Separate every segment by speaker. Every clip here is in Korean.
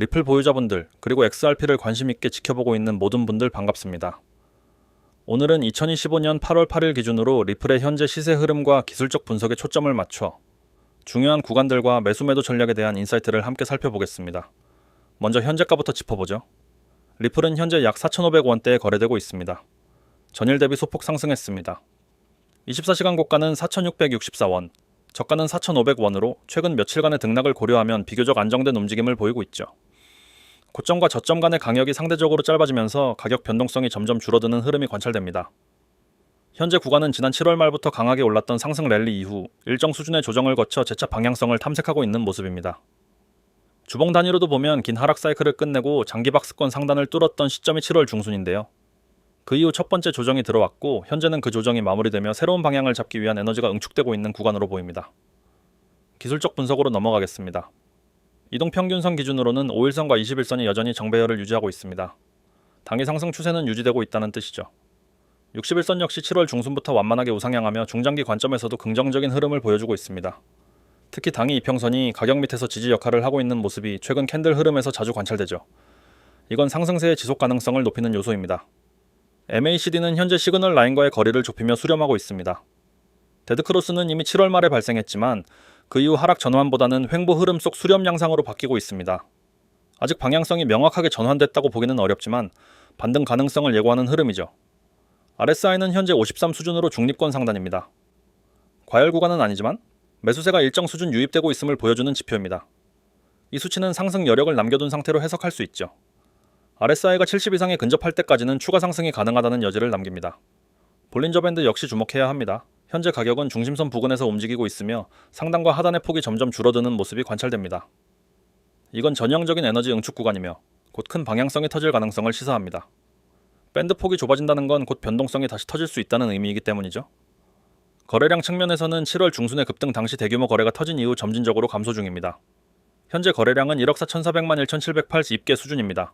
Speaker 1: 리플 보유자분들, 그리고 XRP를 관심있게 지켜보고 있는 모든 분들 반갑습니다. 오늘은 2025년 8월 8일 기준으로 리플의 현재 시세 흐름과 기술적 분석에 초점을 맞춰 중요한 구간들과 매수 매도 전략에 대한 인사이트를 함께 살펴보겠습니다. 먼저 현재가부터 짚어보죠. 리플은 현재 약 4,500원대에 거래되고 있습니다. 전일 대비 소폭 상승했습니다. 24시간 고가는 4,664원, 저가는 4,500원으로 최근 며칠간의 등락을 고려하면 비교적 안정된 움직임을 보이고 있죠. 고점과 저점 간의 강역이 상대적으로 짧아지면서 가격 변동성이 점점 줄어드는 흐름이 관찰됩니다. 현재 구간은 지난 7월 말부터 강하게 올랐던 상승 랠리 이후 일정 수준의 조정을 거쳐 재차 방향성을 탐색하고 있는 모습입니다. 주봉 단위로도 보면 긴 하락 사이클을 끝내고 장기 박스권 상단을 뚫었던 시점이 7월 중순인데요. 그 이후 첫 번째 조정이 들어왔고 현재는 그 조정이 마무리되며 새로운 방향을 잡기 위한 에너지가 응축되고 있는 구간으로 보입니다. 기술적 분석으로 넘어가겠습니다. 이동 평균선 기준으로는 5일선과 21선이 여전히 정배열을 유지하고 있습니다. 당일 상승 추세는 유지되고 있다는 뜻이죠. 61선 역시 7월 중순부터 완만하게 우상향하며 중장기 관점에서도 긍정적인 흐름을 보여주고 있습니다. 특히 당이 이평선이 가격 밑에서 지지 역할을 하고 있는 모습이 최근 캔들 흐름에서 자주 관찰되죠. 이건 상승세의 지속 가능성을 높이는 요소입니다. MACD는 현재 시그널 라인과의 거리를 좁히며 수렴하고 있습니다. 데드크로스는 이미 7월 말에 발생했지만 그 이후 하락 전환보다는 횡보 흐름 속 수렴 양상으로 바뀌고 있습니다. 아직 방향성이 명확하게 전환됐다고 보기는 어렵지만 반등 가능성을 예고하는 흐름이죠. RSI는 현재 53 수준으로 중립권 상단입니다. 과열 구간은 아니지만 매수세가 일정 수준 유입되고 있음을 보여주는 지표입니다. 이 수치는 상승 여력을 남겨둔 상태로 해석할 수 있죠. RSI가 70 이상에 근접할 때까지는 추가 상승이 가능하다는 여지를 남깁니다. 볼린저 밴드 역시 주목해야 합니다. 현재 가격은 중심선 부근에서 움직이고 있으며 상단과 하단의 폭이 점점 줄어드는 모습이 관찰됩니다. 이건 전형적인 에너지 응축 구간이며 곧 큰 방향성이 터질 가능성을 시사합니다. 밴드 폭이 좁아진다는 건 곧 변동성이 다시 터질 수 있다는 의미이기 때문이죠. 거래량 측면에서는 7월 중순에 급등 당시 대규모 거래가 터진 이후 점진적으로 감소 중입니다. 현재 거래량은 1억 4,400만 1,780개 수준입니다.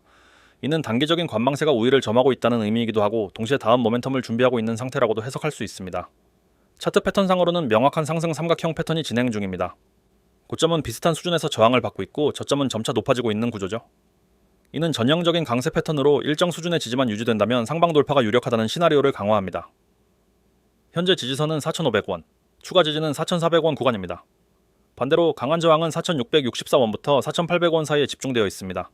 Speaker 1: 이는 단기적인 관망세가 우위를 점하고 있다는 의미이기도 하고 동시에 다음 모멘텀을 준비하고 있는 상태라고도 해석할 수 있습니다. 차트 패턴상으로는 명확한 상승 삼각형 패턴이 진행 중입니다. 고점은 비슷한 수준에서 저항을 받고 있고 저점은 점차 높아지고 있는 구조죠. 이는 전형적인 강세 패턴으로 일정 수준의 지지만 유지된다면 상방 돌파가 유력하다는 시나리오를 강화합니다. 현재 지지선은 4,500원, 추가 지지는 4,400원 구간입니다. 반대로 강한 저항은 4,664원부터 4,800원 사이에 집중되어 있습니다.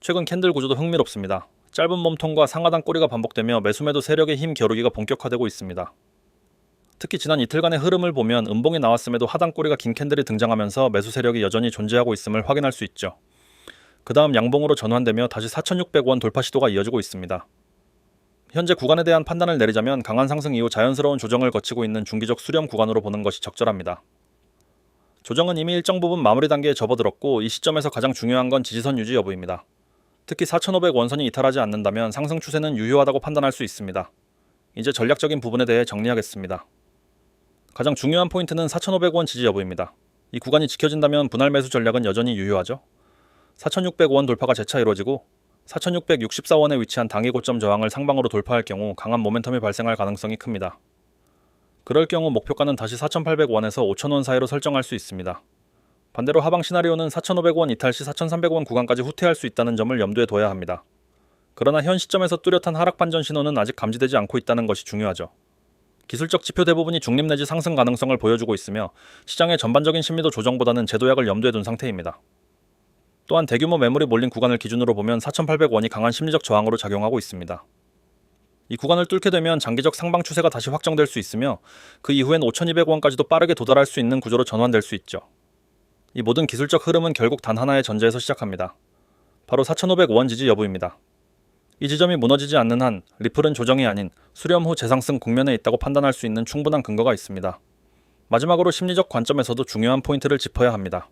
Speaker 1: 최근 캔들 구조도 흥미롭습니다. 짧은 몸통과 상하단 꼬리가 반복되며 매수매도 세력의 힘 겨루기가 본격화되고 있습니다. 특히 지난 이틀간의 흐름을 보면 음봉이 나왔음에도 하단 꼬리가 긴 캔들이 등장하면서 매수 세력이 여전히 존재하고 있음을 확인할 수 있죠. 그 다음 양봉으로 전환되며 다시 4,600원 돌파 시도가 이어지고 있습니다. 현재 구간에 대한 판단을 내리자면 강한 상승 이후 자연스러운 조정을 거치고 있는 중기적 수렴 구간으로 보는 것이 적절합니다. 조정은 이미 일정 부분 마무리 단계에 접어들었고 이 시점에서 가장 중요한 건 지지선 유지 여부입니다. 특히 4,500 원선이 이탈하지 않는다면 상승 추세는 유효하다고 판단할 수 있습니다. 이제 전략적인 부분에 대해 정리하겠습니다. 가장 중요한 포인트는 4,500원 지지 여부입니다. 이 구간이 지켜진다면 분할 매수 전략은 여전히 유효하죠. 4,600원 돌파가 재차 이루어지고 4,664원에 위치한 당일 고점 저항을 상방으로 돌파할 경우 강한 모멘텀이 발생할 가능성이 큽니다. 그럴 경우 목표가는 다시 4,800원에서 5,000원 사이로 설정할 수 있습니다. 반대로 하방 시나리오는 4,500원 이탈 시 4,300원 구간까지 후퇴할 수 있다는 점을 염두에 둬야 합니다. 그러나 현 시점에서 뚜렷한 하락 반전 신호는 아직 감지되지 않고 있다는 것이 중요하죠. 기술적 지표 대부분이 중립 내지 상승 가능성을 보여주고 있으며 시장의 전반적인 심리도 조정보다는 제도약을 염두에 둔 상태입니다. 또한 대규모 매물이 몰린 구간을 기준으로 보면 4,800원이 강한 심리적 저항으로 작용하고 있습니다. 이 구간을 뚫게 되면 장기적 상방 추세가 다시 확정될 수 있으며 그 이후엔 5,200원까지도 빠르게 도달할 수 있는 구조로 전환될 수 있죠. 이 모든 기술적 흐름은 결국 단 하나의 전제에서 시작합니다. 바로 4,500원 지지 여부입니다. 이 지점이 무너지지 않는 한 리플은 조정이 아닌 수렴 후 재상승 국면에 있다고 판단할 수 있는 충분한 근거가 있습니다. 마지막으로 심리적 관점에서도 중요한 포인트를 짚어야 합니다.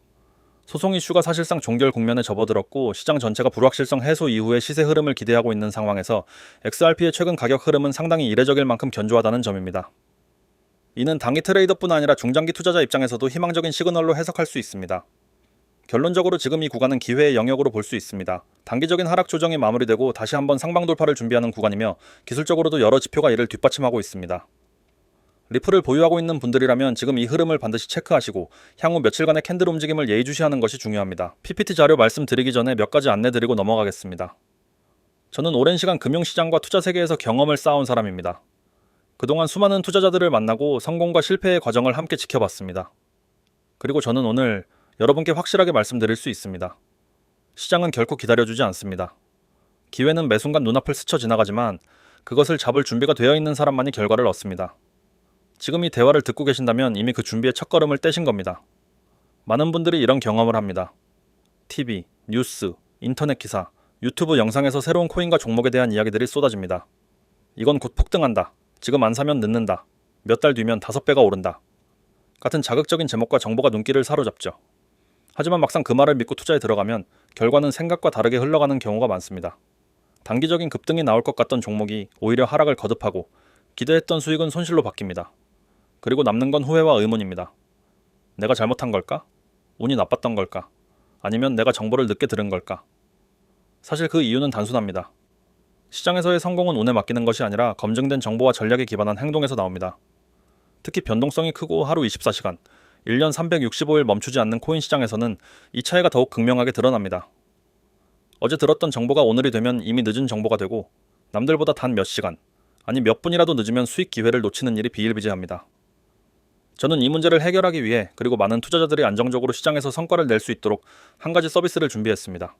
Speaker 1: 소송 이슈가 사실상 종결 국면에 접어들었고 시장 전체가 불확실성 해소 이후의 시세 흐름을 기대하고 있는 상황에서 XRP의 최근 가격 흐름은 상당히 이례적일 만큼 견조하다는 점입니다. 이는 단기 트레이더뿐 아니라 중장기 투자자 입장에서도 희망적인 시그널로 해석할 수 있습니다. 결론적으로 지금 이 구간은 기회의 영역으로 볼 수 있습니다. 단기적인 하락 조정이 마무리되고 다시 한번 상방 돌파를 준비하는 구간이며 기술적으로도 여러 지표가 이를 뒷받침하고 있습니다. 리플을 보유하고 있는 분들이라면 지금 이 흐름을 반드시 체크하시고 향후 며칠간의 캔들 움직임을 예의주시하는 것이 중요합니다. PPT 자료 말씀드리기 전에 몇 가지 안내 드리고 넘어가겠습니다. 저는 오랜 시간 금융시장과 투자 세계에서 경험을 쌓아온 사람입니다. 그동안 수많은 투자자들을 만나고 성공과 실패의 과정을 함께 지켜봤습니다. 그리고 저는 오늘 여러분께 확실하게 말씀드릴 수 있습니다. 시장은 결코 기다려주지 않습니다. 기회는 매 순간 눈앞을 스쳐 지나가지만 그것을 잡을 준비가 되어 있는 사람만이 결과를 얻습니다. 지금 이 대화를 듣고 계신다면 이미 그 준비의 첫걸음을 떼신 겁니다. 많은 분들이 이런 경험을 합니다. TV, 뉴스, 인터넷 기사, 유튜브 영상에서 새로운 코인과 종목에 대한 이야기들이 쏟아집니다. 이건 곧 폭등한다. 지금 안 사면 늦는다. 몇 달 뒤면 다섯 배가 오른다. 같은 자극적인 제목과 정보가 눈길을 사로잡죠. 하지만 막상 그 말을 믿고 투자에 들어가면 결과는 생각과 다르게 흘러가는 경우가 많습니다. 단기적인 급등이 나올 것 같던 종목이 오히려 하락을 거듭하고 기대했던 수익은 손실로 바뀝니다. 그리고 남는 건 후회와 의문입니다. 내가 잘못한 걸까? 운이 나빴던 걸까? 아니면 내가 정보를 늦게 들은 걸까? 사실 그 이유는 단순합니다. 시장에서의 성공은 운에 맡기는 것이 아니라 검증된 정보와 전략에 기반한 행동에서 나옵니다. 특히 변동성이 크고 하루 24시간, 1년 365일 멈추지 않는 코인 시장에서는 이 차이가 더욱 극명하게 드러납니다. 어제 들었던 정보가 오늘이 되면 이미 늦은 정보가 되고 남들보다 단 몇 시간, 아니 몇 분이라도 늦으면 수익 기회를 놓치는 일이 비일비재합니다. 저는 이 문제를 해결하기 위해 그리고 많은 투자자들이 안정적으로 시장에서 성과를 낼 수 있도록 한 가지 서비스를 준비했습니다.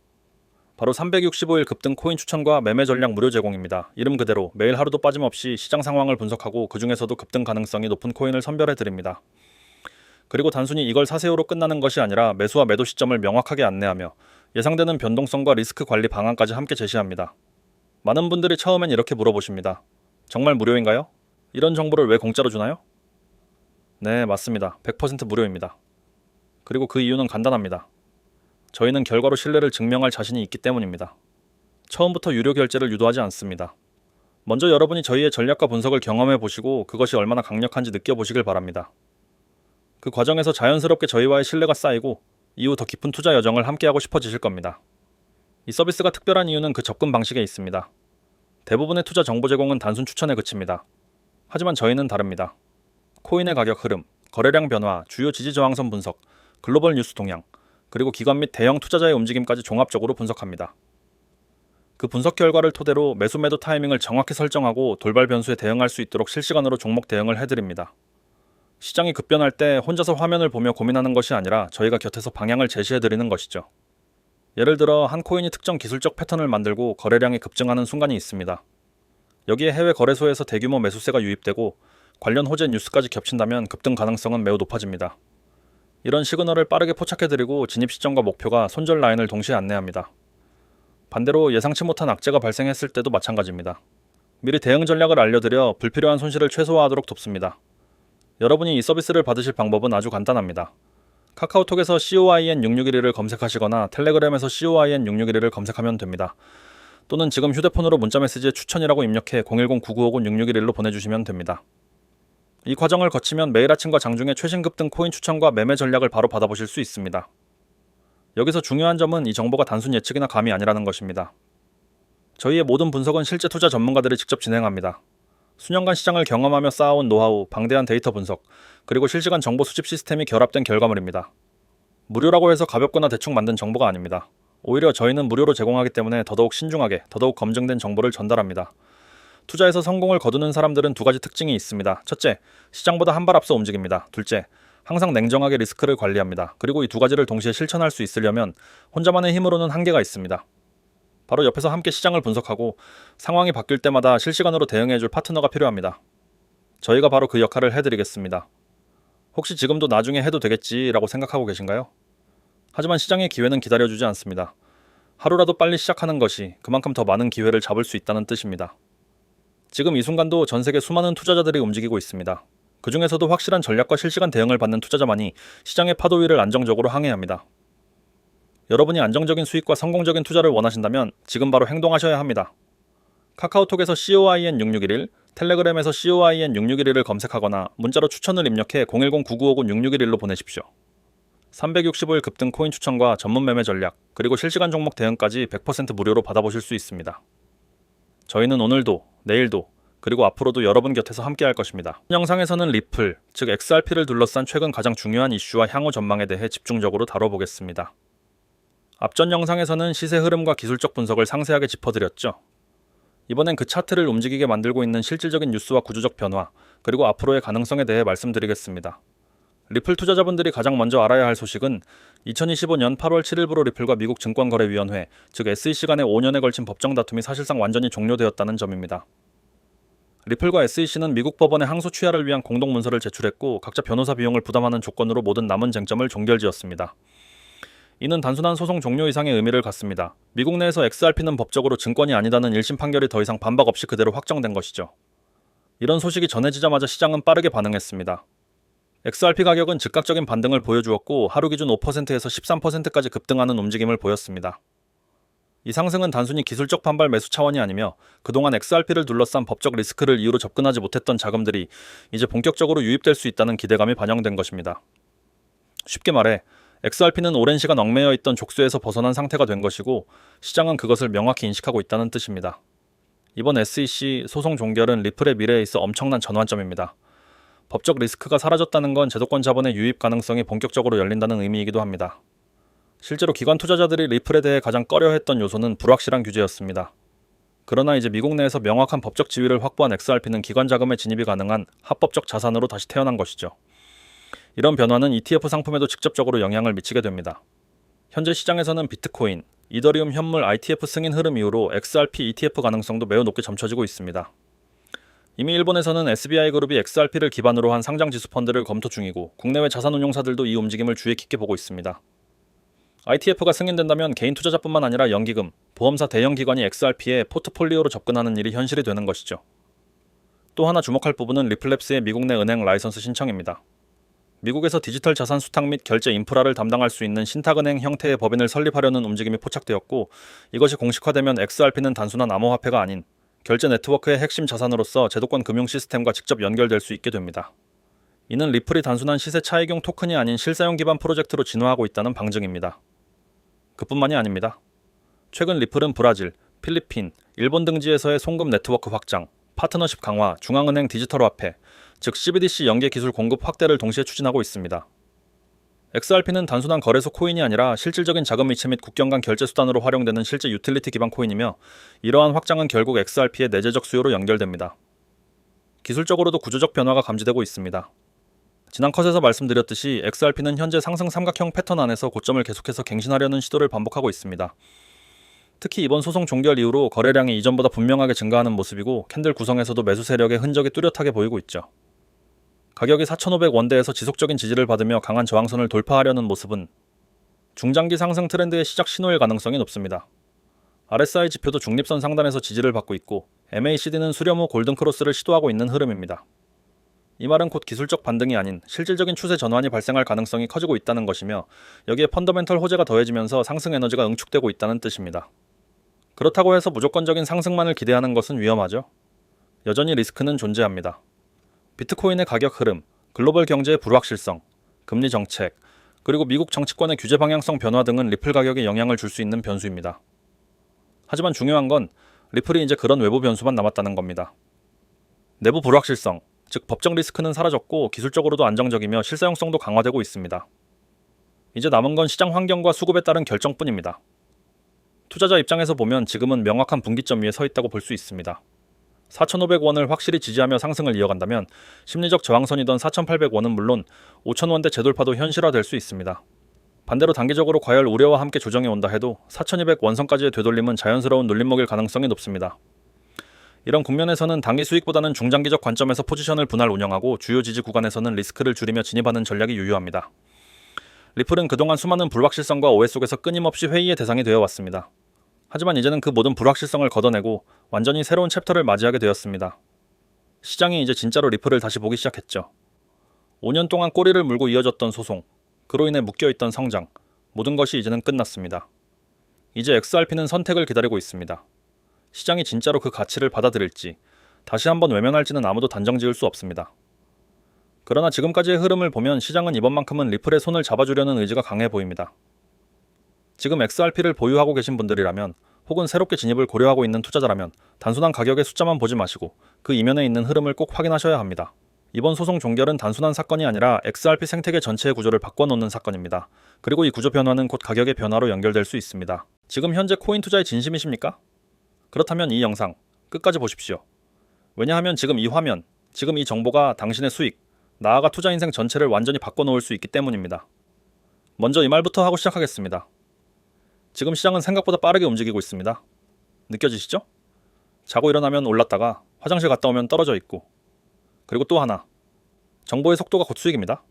Speaker 1: 바로 365일 급등 코인 추천과 매매 전략 무료 제공입니다. 이름 그대로 매일 하루도 빠짐없이 시장 상황을 분석하고 그 중에서도 급등 가능성이 높은 코인을 선별해 드립니다. 그리고 단순히 이걸 사세요로 끝나는 것이 아니라 매수와 매도 시점을 명확하게 안내하며 예상되는 변동성과 리스크 관리 방안까지 함께 제시합니다. 많은 분들이 처음엔 이렇게 물어보십니다. 정말 무료인가요? 이런 정보를 왜 공짜로 주나요? 네, 맞습니다. 100% 무료입니다. 그리고 그 이유는 간단합니다. 저희는 결과로 신뢰를 증명할 자신이 있기 때문입니다. 처음부터 유료 결제를 유도하지 않습니다. 먼저 여러분이 저희의 전략과 분석을 경험해 보시고 그것이 얼마나 강력한지 느껴보시길 바랍니다. 그 과정에서 자연스럽게 저희와의 신뢰가 쌓이고 이후 더 깊은 투자 여정을 함께하고 싶어지실 겁니다. 이 서비스가 특별한 이유는 그 접근 방식에 있습니다. 대부분의 투자 정보 제공은 단순 추천에 그칩니다. 하지만 저희는 다릅니다. 코인의 가격 흐름, 거래량 변화, 주요 지지 저항선 분석, 글로벌 뉴스 동향, 그리고 기관 및 대형 투자자의 움직임까지 종합적으로 분석합니다. 그 분석 결과를 토대로 매수 매도 타이밍을 정확히 설정하고 돌발 변수에 대응할 수 있도록 실시간으로 종목 대응을 해드립니다. 시장이 급변할 때 혼자서 화면을 보며 고민하는 것이 아니라 저희가 곁에서 방향을 제시해 드리는 것이죠. 예를 들어 한 코인이 특정 기술적 패턴을 만들고 거래량이 급증하는 순간이 있습니다. 여기에 해외 거래소에서 대규모 매수세가 유입되고 관련 호재 뉴스까지 겹친다면 급등 가능성은 매우 높아집니다. 이런 시그널을 빠르게 포착해드리고 진입 시점과 목표가 손절 라인을 동시에 안내합니다. 반대로 예상치 못한 악재가 발생했을 때도 마찬가지입니다. 미리 대응 전략을 알려드려 불필요한 손실을 최소화하도록 돕습니다. 여러분이 이 서비스를 받으실 방법은 아주 간단합니다. 카카오톡에서 COIN661을 검색하시거나 텔레그램에서 COIN661을 검색하면 됩니다. 또는 지금 휴대폰으로 문자메시지에 추천이라고 입력해 010-9959-661로 보내주시면 됩니다. 이 과정을 거치면 매일 아침과 장중에 최신 급 등 코인 추천과 매매 전략을 바로 받아보실 수 있습니다. 여기서 중요한 점은 이 정보가 단순 예측이나 감이 아니라는 것입니다. 저희의 모든 분석은 실제 투자 전문가들이 직접 진행합니다. 수년간 시장을 경험하며 쌓아온 노하우, 방대한 데이터 분석, 그리고 실시간 정보 수집 시스템이 결합된 결과물입니다. 무료라고 해서 가볍거나 대충 만든 정보가 아닙니다. 오히려 저희는 무료로 제공하기 때문에 더더욱 신중하게, 더더욱 검증된 정보를 전달합니다. 투자에서 성공을 거두는 사람들은 두 가지 특징이 있습니다. 첫째, 시장보다 한 발 앞서 움직입니다. 둘째, 항상 냉정하게 리스크를 관리합니다. 그리고 이 두 가지를 동시에 실천할 수 있으려면 혼자만의 힘으로는 한계가 있습니다. 바로 옆에서 함께 시장을 분석하고 상황이 바뀔 때마다 실시간으로 대응해줄 파트너가 필요합니다. 저희가 바로 그 역할을 해드리겠습니다. 혹시 지금도 나중에 해도 되겠지라고 생각하고 계신가요? 하지만 시장의 기회는 기다려주지 않습니다. 하루라도 빨리 시작하는 것이 그만큼 더 많은 기회를 잡을 수 있다는 뜻입니다. 지금 이 순간도 전 세계 수많은 투자자들이 움직이고 있습니다. 그 중에서도 확실한 전략과 실시간 대응을 받는 투자자만이 시장의 파도 위를 안정적으로 항해합니다. 여러분이 안정적인 수익과 성공적인 투자를 원하신다면 지금 바로 행동하셔야 합니다. 카카오톡에서 COIN661, 텔레그램에서 COIN661을 검색하거나 문자로 추천을 입력해 010-9959-661로 보내십시오. 365일 급등 코인 추천과 전문 매매 전략, 그리고 실시간 종목 대응까지 100% 무료로 받아보실 수 있습니다. 저희는 오늘도, 내일도, 그리고 앞으로도 여러분 곁에서 함께할 것입니다. 영상에서는 리플, 즉 XRP를 둘러싼 최근 가장 중요한 이슈와 향후 전망에 대해 집중적으로 다뤄보겠습니다. 앞전 영상에서는 시세 흐름과 기술적 분석을 상세하게 짚어드렸죠. 이번엔 그 차트를 움직이게 만들고 있는 실질적인 뉴스와 구조적 변화, 그리고 앞으로의 가능성에 대해 말씀드리겠습니다. 리플 투자자분들이 가장 먼저 알아야 할 소식은 2025년 8월 7일부로 리플과 미국 증권거래위원회, 즉 SEC 간의 5년에 걸친 법정 다툼이 사실상 완전히 종료되었다는 점입니다. 리플과 SEC는 미국 법원에 항소 취하를 위한 공동 문서를 제출했고 각자 변호사 비용을 부담하는 조건으로 모든 남은 쟁점을 종결지었습니다. 이는 단순한 소송 종료 이상의 의미를 갖습니다. 미국 내에서 XRP는 법적으로 증권이 아니다는 1심 판결이 더 이상 반박 없이 그대로 확정된 것이죠. 이런 소식이 전해지자마자 시장은 빠르게 반응했습니다. XRP 가격은 즉각적인 반등을 보여주었고 하루 기준 5%에서 13%까지 급등하는 움직임을 보였습니다. 이 상승은 단순히 기술적 반발 매수 차원이 아니며 그동안 XRP를 둘러싼 법적 리스크를 이유로 접근하지 못했던 자금들이 이제 본격적으로 유입될 수 있다는 기대감이 반영된 것입니다. 쉽게 말해 XRP는 오랜 시간 얽매여 있던 족쇄에서 벗어난 상태가 된 것이고 시장은 그것을 명확히 인식하고 있다는 뜻입니다. 이번 SEC 소송 종결은 리플의 미래에 있어 엄청난 전환점입니다. 법적 리스크가 사라졌다는 건 제도권 자본의 유입 가능성이 본격적으로 열린다는 의미이기도 합니다. 실제로 기관 투자자들이 리플에 대해 가장 꺼려했던 요소는 불확실한 규제였습니다. 그러나 이제 미국 내에서 명확한 법적 지위를 확보한 XRP는 기관 자금의 진입이 가능한 합법적 자산으로 다시 태어난 것이죠. 이런 변화는 ETF 상품에도 직접적으로 영향을 미치게 됩니다. 현재 시장에서는 비트코인, 이더리움 현물 ITF 승인 흐름 이후로 XRP ETF 가능성도 매우 높게 점쳐지고 있습니다. 이미 일본에서는 SBI 그룹이 XRP를 기반으로 한 상장 지수 펀드를 검토 중이고 국내외 자산운용사들도 이 움직임을 주의 깊게 보고 있습니다. ITF가 승인된다면 개인 투자자뿐만 아니라 연기금, 보험사 대형 기관이 XRP에 포트폴리오로 접근하는 일이 현실이 되는 것이죠. 또 하나 주목할 부분은 리플랩스의 미국 내 은행 라이선스 신청입니다. 미국에서 디지털 자산 수탁 및 결제 인프라를 담당할 수 있는 신탁은행 형태의 법인을 설립하려는 움직임이 포착되었고 이것이 공식화되면 XRP는 단순한 암호화폐가 아닌 결제 네트워크의 핵심 자산으로서 제도권 금융 시스템과 직접 연결될 수 있게 됩니다. 이는 리플이 단순한 시세 차익용 토큰이 아닌 실사용 기반 프로젝트로 진화하고 있다는 방증입니다. 그뿐만이 아닙니다. 최근 리플은 브라질, 필리핀, 일본 등지에서의 송금 네트워크 확장, 파트너십 강화, 중앙은행 디지털 화폐, 즉 CBDC 연계 기술 공급 확대를 동시에 추진하고 있습니다. XRP는 단순한 거래소 코인이 아니라 실질적인 자금 이체 및 국경 간 결제 수단으로 활용되는 실제 유틸리티 기반 코인이며 이러한 확장은 결국 XRP의 내재적 수요로 연결됩니다. 기술적으로도 구조적 변화가 감지되고 있습니다. 지난 컷에서 말씀드렸듯이 XRP는 현재 상승 삼각형 패턴 안에서 고점을 계속해서 갱신하려는 시도를 반복하고 있습니다. 특히 이번 소송 종결 이후로 거래량이 이전보다 분명하게 증가하는 모습이고 캔들 구성에서도 매수 세력의 흔적이 뚜렷하게 보이고 있죠. 가격이 4,500원대에서 지속적인 지지를 받으며 강한 저항선을 돌파하려는 모습은 중장기 상승 트렌드의 시작 신호일 가능성이 높습니다. RSI 지표도 중립선 상단에서 지지를 받고 있고 MACD는 수렴 후 골든크로스를 시도하고 있는 흐름입니다. 이 말은 곧 기술적 반등이 아닌 실질적인 추세 전환이 발생할 가능성이 커지고 있다는 것이며 여기에 펀더멘털 호재가 더해지면서 상승 에너지가 응축되고 있다는 뜻입니다. 그렇다고 해서 무조건적인 상승만을 기대하는 것은 위험하죠. 여전히 리스크는 존재합니다. 비트코인의 가격 흐름, 글로벌 경제의 불확실성, 금리 정책, 그리고 미국 정치권의 규제 방향성 변화 등은 리플 가격에 영향을 줄 수 있는 변수입니다. 하지만 중요한 건 리플이 이제 그런 외부 변수만 남았다는 겁니다. 내부 불확실성, 즉 법적 리스크는 사라졌고 기술적으로도 안정적이며 실사용성도 강화되고 있습니다. 이제 남은 건 시장 환경과 수급에 따른 결정뿐입니다. 투자자 입장에서 보면 지금은 명확한 분기점 위에 서 있다고 볼 수 있습니다. 4,500원을 확실히 지지하며 상승을 이어간다면 심리적 저항선이던 4,800원은 물론 5,000원대 재돌파도 현실화될 수 있습니다. 반대로 단기적으로 과열 우려와 함께 조정이 온다 해도 4,200 원선까지의 되돌림은 자연스러운 눌림목일 가능성이 높습니다. 이런 국면에서는 단기 수익보다는 중장기적 관점에서 포지션을 분할 운영하고 주요 지지 구간에서는 리스크를 줄이며 진입하는 전략이 유효합니다. 리플은 그동안 수많은 불확실성과 오해 속에서 끊임없이 회의의 대상이 되어 왔습니다. 하지만 이제는 그 모든 불확실성을 걷어내고 완전히 새로운 챕터를 맞이하게 되었습니다. 시장이 이제 진짜로 리플을 다시 보기 시작했죠. 5년 동안 꼬리를 물고 이어졌던 소송, 그로 인해 묶여있던 성장, 모든 것이 이제는 끝났습니다. 이제 XRP는 선택을 기다리고 있습니다. 시장이 진짜로 그 가치를 받아들일지, 다시 한번 외면할지는 아무도 단정 지을 수 없습니다. 그러나 지금까지의 흐름을 보면 시장은 이번만큼은 리플의 손을 잡아주려는 의지가 강해 보입니다. 지금 XRP를 보유하고 계신 분들이라면 혹은 새롭게 진입을 고려하고 있는 투자자라면 단순한 가격의 숫자만 보지 마시고 그 이면에 있는 흐름을 꼭 확인하셔야 합니다. 이번 소송 종결은 단순한 사건이 아니라 XRP 생태계 전체의 구조를 바꿔놓는 사건입니다. 그리고 이 구조 변화는 곧 가격의 변화로 연결될 수 있습니다. 지금 현재 코인 투자에 진심이십니까? 그렇다면 이 영상 끝까지 보십시오. 왜냐하면 지금 이 화면, 지금 이 정보가 당신의 수익, 나아가 투자 인생 전체를 완전히 바꿔놓을 수 있기 때문입니다. 먼저 이 말부터 하고 시작하겠습니다. 지금 시장은 생각보다 빠르게 움직이고 있습니다. 느껴지시죠? 자고 일어나면 올랐다가 화장실 갔다 오면 떨어져 있고 그리고 또 하나 정보의 속도가 곧 수익입니다.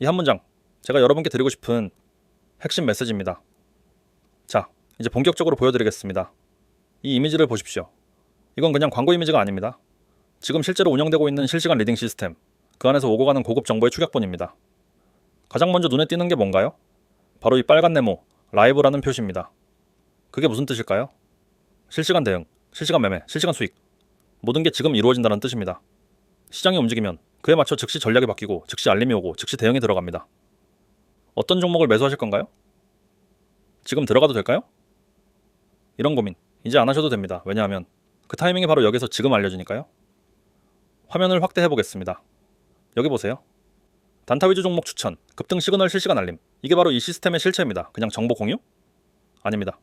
Speaker 1: 이 한 문장 제가 여러분께 드리고 싶은 핵심 메시지입니다. 자, 이제 본격적으로 보여드리겠습니다. 이 이미지를 보십시오. 이건 그냥 광고 이미지가 아닙니다. 지금 실제로 운영되고 있는 실시간 리딩 시스템, 그 안에서 오고 가는 고급 정보의 축약본입니다. 가장 먼저 눈에 띄는 게 뭔가요? 바로 이 빨간 네모, 라이브라는 표시입니다. 그게 무슨 뜻일까요? 실시간 대응, 실시간 매매, 실시간 수익. 모든 게 지금 이루어진다는 뜻입니다. 시장이 움직이면 그에 맞춰 즉시 전략이 바뀌고 즉시 알림이 오고 즉시 대응이 들어갑니다. 어떤 종목을 매수하실 건가요? 지금 들어가도 될까요? 이런 고민 이제 안 하셔도 됩니다. 왜냐하면 그 타이밍이 바로 여기서 지금 알려주니까요. 화면을 확대해 보겠습니다. 여기 보세요. 단타 위주 종목 추천, 급등 시그널 실시간 알림. 이게 바로 이 시스템의 실체입니다. 그냥 정보 공유? 아닙니다.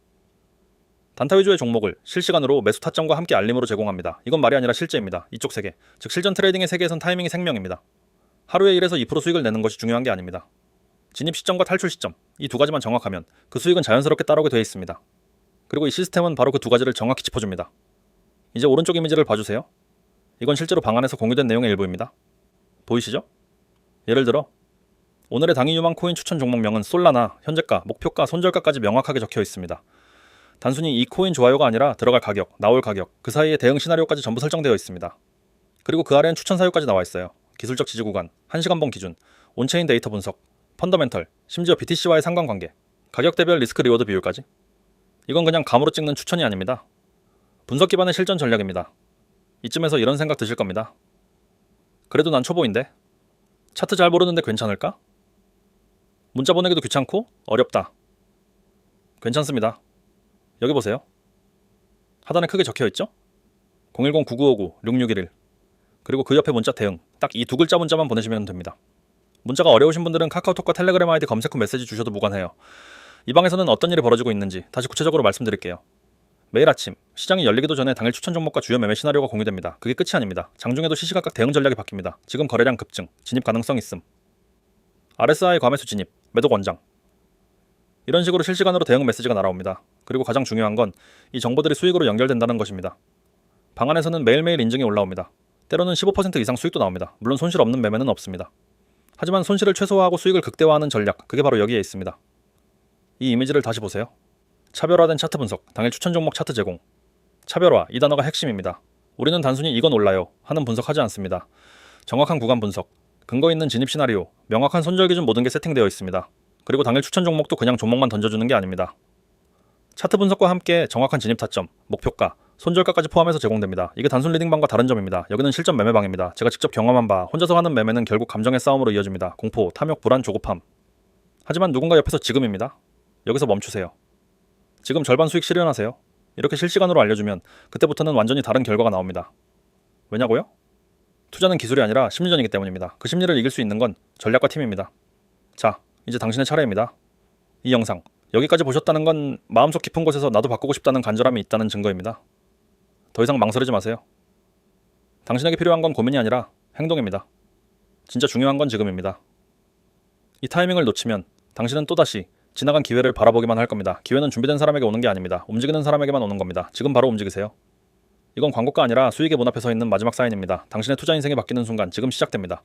Speaker 1: 단타 위주의 종목을 실시간으로 매수 타점과 함께 알림으로 제공합니다. 이건 말이 아니라 실제입니다. 이쪽 세계, 즉 실전 트레이딩의 세계에선 타이밍이 생명입니다. 하루에 1에서 2% 수익을 내는 것이 중요한 게 아닙니다. 진입 시점과 탈출 시점, 이 두 가지만 정확하면 그 수익은 자연스럽게 따라오게 되어 있습니다. 그리고 이 시스템은 바로 그 두 가지를 정확히 짚어줍니다. 이제 오른쪽 이미지를 봐주세요. 이건 실제로 방 안에서 공유된 내용의 일부입니다. 보이시죠? 예를 들어 오늘의 당일 유망 코인 추천 종목명은 솔라나, 현재가, 목표가, 손절가까지 명확하게 적혀 있습니다. 단순히 이 코인 좋아요가 아니라 들어갈 가격, 나올 가격, 그 사이에 대응 시나리오까지 전부 설정되어 있습니다. 그리고 그 아래엔 추천 사유까지 나와 있어요. 기술적 지지 구간, 1시간 봉 기준, 온체인 데이터 분석, 펀더멘털, 심지어 BTC와의 상관관계, 가격 대별 리스크 리워드 비율까지. 이건 그냥 감으로 찍는 추천이 아닙니다. 분석 기반의 실전 전략입니다. 이쯤에서 이런 생각 드실 겁니다. 그래도 난 초보인데 차트 잘 모르는데 괜찮을까? 문자 보내기도 귀찮고 어렵다. 괜찮습니다. 여기 보세요. 하단에 크게 적혀 있죠? 010-9959-6611 그리고 그 옆에 문자 대응 딱 이 두 글자 문자만 보내시면 됩니다. 문자가 어려우신 분들은 카카오톡과 텔레그램 아이디 검색 후 메시지 주셔도 무관해요. 이 방에서는 어떤 일이 벌어지고 있는지 다시 구체적으로 말씀드릴게요. 매일 아침 시장이 열리기도 전에 당일 추천 종목과 주요 매매 시나리오가 공유됩니다. 그게 끝이 아닙니다. 장중에도 시시각각 대응 전략이 바뀝니다. 지금 거래량 급증, 진입 가능성 있음. RSI 과매수 진입, 매도 권장. 이런 식으로 실시간으로 대응 메시지가 날아옵니다. 그리고 가장 중요한 건 이 정보들이 수익으로 연결된다는 것입니다. 방안에서는 매일매일 인증이 올라옵니다. 때로는 15% 이상 수익도 나옵니다. 물론 손실 없는 매매는 없습니다. 하지만 손실을 최소화하고 수익을 극대화하는 전략, 그게 바로 여기에 있습니다. 이 이미지를 다시 보세요. 차별화된 차트 분석, 당일 추천 종목 차트 제공. 차별화, 이 단어가 핵심입니다. 우리는 단순히 이건 올라요 하는 분석하지 않습니다. 정확한 구간 분석, 근거 있는 진입 시나리오, 명확한 손절 기준 모든 게 세팅되어 있습니다. 그리고 당일 추천 종목도 그냥 종목만 던져주는 게 아닙니다. 차트 분석과 함께 정확한 진입 타점, 목표가, 손절가까지 포함해서 제공됩니다. 이게 단순 리딩방과 다른 점입니다. 여기는 실전 매매방입니다. 제가 직접 경험한 바 혼자서 하는 매매는 결국 감정의 싸움으로 이어집니다. 공포, 탐욕, 불안, 조급함. 하지만 누군가 옆에서 지금입니다. 여기서 멈추세요. 지금 절반 수익 실현하세요. 이렇게 실시간으로 알려주면 그때부터는 완전히 다른 결과가 나옵니다. 왜냐고요? 투자는 기술이 아니라 심리전이기 때문입니다. 그 심리를 이길 수 있는 건 전략과 팀입니다. 자, 이제 당신의 차례입니다. 이 영상 여기까지 보셨다는 건 마음속 깊은 곳에서 나도 바꾸고 싶다는 간절함이 있다는 증거입니다. 더 이상 망설이지 마세요. 당신에게 필요한 건 고민이 아니라 행동입니다. 진짜 중요한 건 지금입니다. 이 타이밍을 놓치면 당신은 또다시 지나간 기회를 바라보기만 할 겁니다. 기회는 준비된 사람에게 오는 게 아닙니다. 움직이는 사람에게만 오는 겁니다. 지금 바로 움직이세요. 이건 광고가 아니라 수익의 문 앞에 서 있는 마지막 사인입니다. 당신의 투자 인생이 바뀌는 순간 지금 시작됩니다.